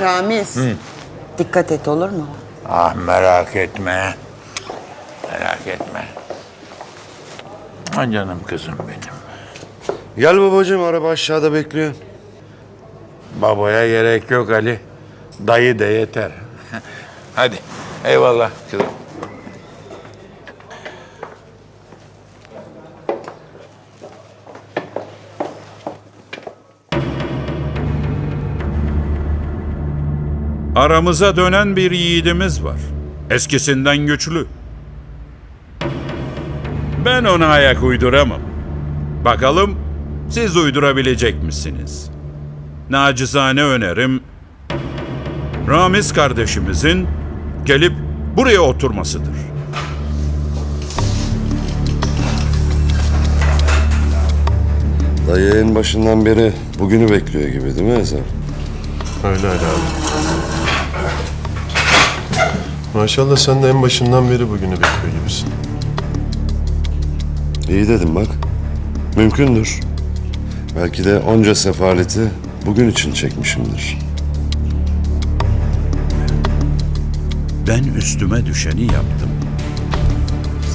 Ramiz. Dikkat et olur mu? Ah merak etme. Merak etme. Ha canım kızım benim. Gel babacığım araba aşağıda bekliyor. Babaya gerek yok Ali. Dayı da yeter. Hadi eyvallah kızım. Aramıza dönen bir yiğidimiz var. Eskisinden güçlü. Ben ona ayak uyduramam. Bakalım siz uydurabilecek misiniz? Nacizane önerim Ramiz kardeşimizin gelip buraya oturmasıdır. Dayı en başından beri bugünü bekliyor gibi değil mi Ezel? Öyle öyle abi. Maşallah sen de en başından beri bugünü bekliyor gibisin. İyi dedim bak. Mümkündür. Belki de onca sefaleti bugün için çekmişimdir. Ben üstüme düşeni yaptım.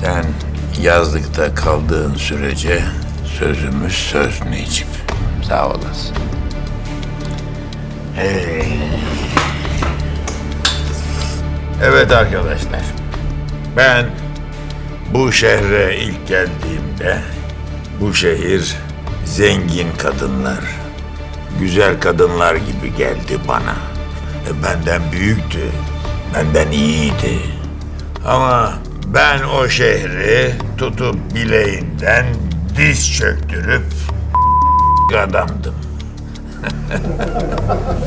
Sen yazlıkta kaldığın sürece sözümüz söz Necip. Sağ olasın. Hey. Evet arkadaşlar. Ben bu şehre ilk geldiğimde bu şehir zengin kadınlar, güzel kadınlar gibi geldi bana. E, benden büyüktü, benden iyiydi. Ama ben o şehri tutup bileğinden diz çöktürüp adamdım.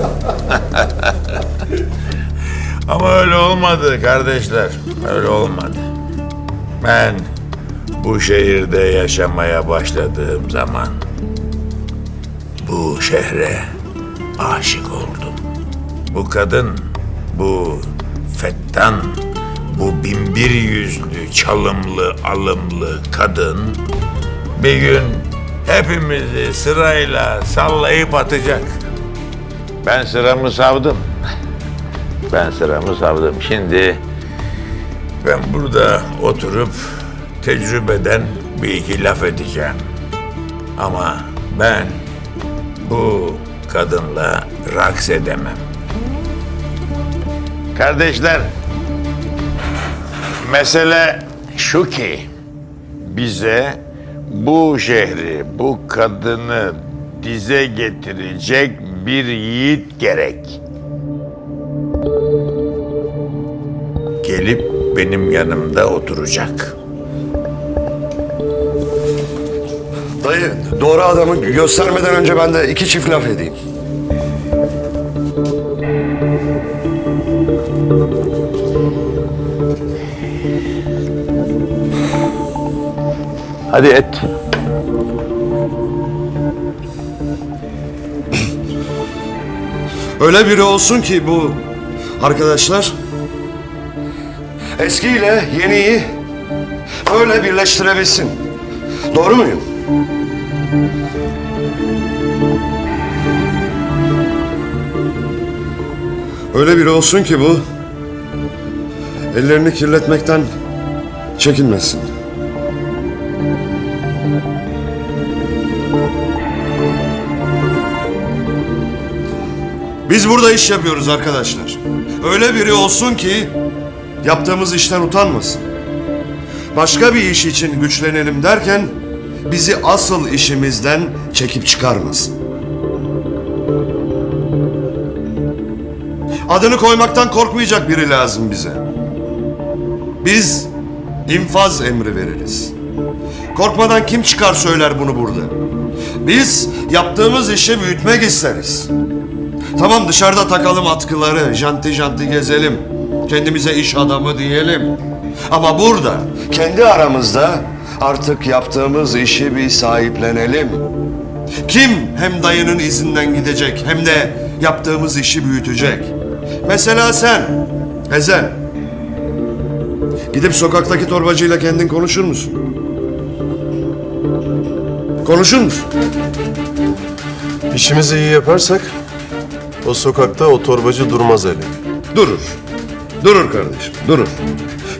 Ama öyle olmadı kardeşler. Öyle olmadı. Ben bu şehirde yaşamaya başladığım zaman bu şehre aşık oldum. Bu kadın, bu fettan, bu binbir yüzlü, çalımlı, alımlı kadın bir gün hepimizi sırayla sallayıp atacak. Ben sıramı savdım. Ben sıramı savdım. Şimdi ben burada oturup tecrübeden bir iki laf edeceğim. Ama ben bu kadınla raks edemem. Kardeşler, mesele şu ki bize bu şehri, bu kadını dize getirecek bir yiğit gerek. Gelip benim yanımda oturacak. Dayı doğru adamı göstermeden önce ben de iki çift laf edeyim. Hadi et. Öyle biri olsun ki bu arkadaşlar eskiyle yeniyi öyle birleştirebilsin. Doğru muyum? Öyle biri olsun ki bu ellerini kirletmekten çekinmesin. Biz burada iş yapıyoruz arkadaşlar. Öyle biri olsun ki yaptığımız işten utanmasın. Başka bir iş için güçlenelim derken bizi asıl işimizden çekip çıkarmasın. Adını koymaktan korkmayacak biri lazım bize. Biz infaz emri veririz. Korkmadan kim çıkar söyler bunu burada. Biz yaptığımız işi büyütmek isteriz. Tamam dışarıda takalım atkıları, janti janti gezelim. Kendimize iş adamı diyelim. Ama burada, kendi aramızda artık yaptığımız işi bir sahiplenelim. Kim hem dayının izinden gidecek hem de yaptığımız işi büyütecek? Mesela sen, Ezel. Gidip sokaktaki torbacıyla kendin konuşur musun? Konuşur musun? İşimizi iyi yaparsak O sokakta o torbacı durmaz hele. Durur. Durur kardeşim, durur.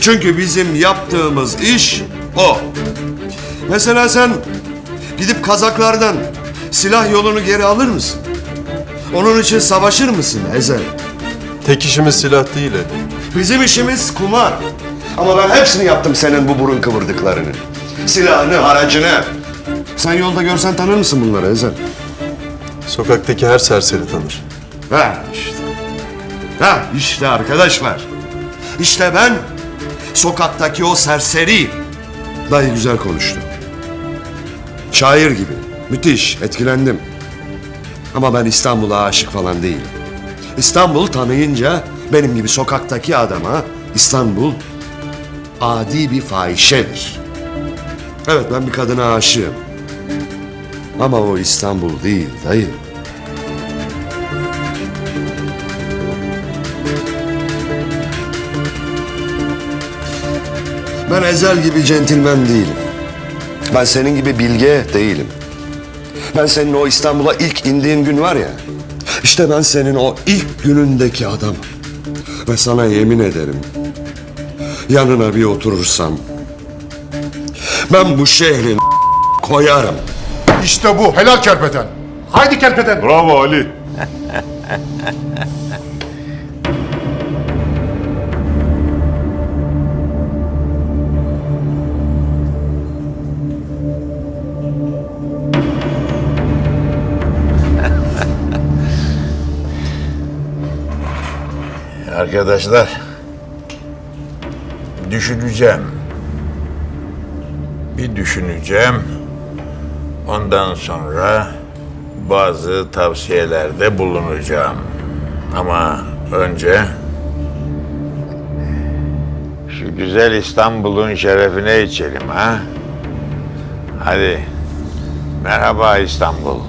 Çünkü bizim yaptığımız iş o. Mesela sen gidip kazaklardan silah yolunu geri alır mısın? Onun için savaşır mısın Ezel? Tek işimiz silah değil hele. Bizim işimiz kumar. Ama ben hepsini yaptım senin bu burun kıvırdıklarını. Silahını, haracını. Sen yolda görsen tanır mısın bunları Ezel? Sokaktaki her serseri tanır. Ha işte. Ha işte arkadaşlar. İşte ben sokaktaki o serseri. Dayı güzel konuştu. Şair gibi. Müthiş. Etkilendim. Ama ben İstanbul'a aşık falan değilim. İstanbul tanıyınca benim gibi sokaktaki adama İstanbul adi bir fahişedir. Evet ben bir kadına aşığım. Ama o İstanbul değil dayı. Ben Ezel gibi centilmen değilim. Ben senin gibi bilge değilim. Ben senin o İstanbul'a ilk indiğin gün var ya. İşte ben senin o ilk günündeki adam. Ve sana yemin ederim. Yanına bir oturursam. Ben bu şehrin koyarım. İşte bu helal kerpeten. Haydi kerpeten. Bravo Ali. Arkadaşlar, düşüneceğim. Bir düşüneceğim. Ondan sonra bazı tavsiyelerde bulunacağım. Ama önce şu güzel İstanbul'un şerefine içelim ha. Hadi. Merhaba İstanbul.